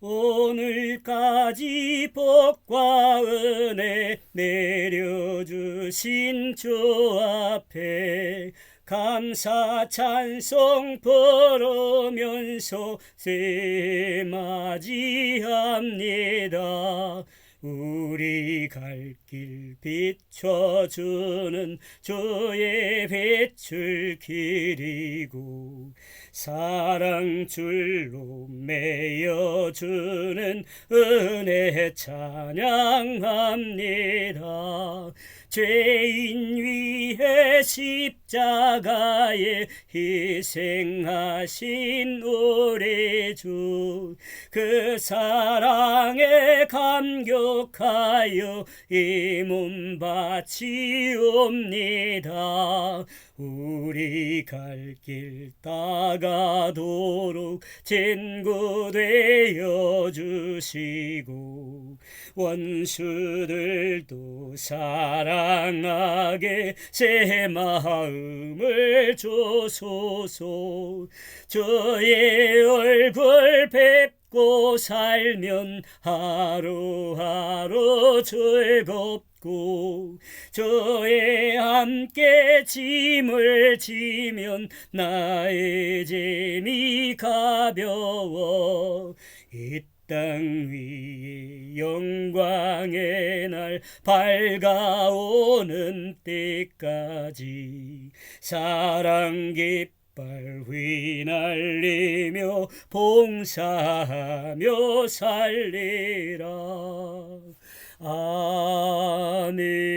오늘까지 복과 은혜 내려주신 주 앞에 감사 찬송 부르면서 새 맞이합니다. 우리 갈 길 비춰주는 주의 배출 길이고 사랑 줄로 매여주는 은혜 찬양합니다. 죄인 위해 십자가에 희생하신 우리 주 그 사랑에 감격하여 이 몸 바치옵니다. 우리 갈 길 따가도록 친구 되어 주시고 원수들도 사랑하게 새 마음을 주소서. 주의 얼굴 뵙고 살면 하루하루 즐겁고 저의 함께 짐을 지면 나의 짐이 가벼워 이 땅 위에 영광의 날 밝아오는 때까지 사랑 깃발 휘날리며 봉사하며 살리라. 아멘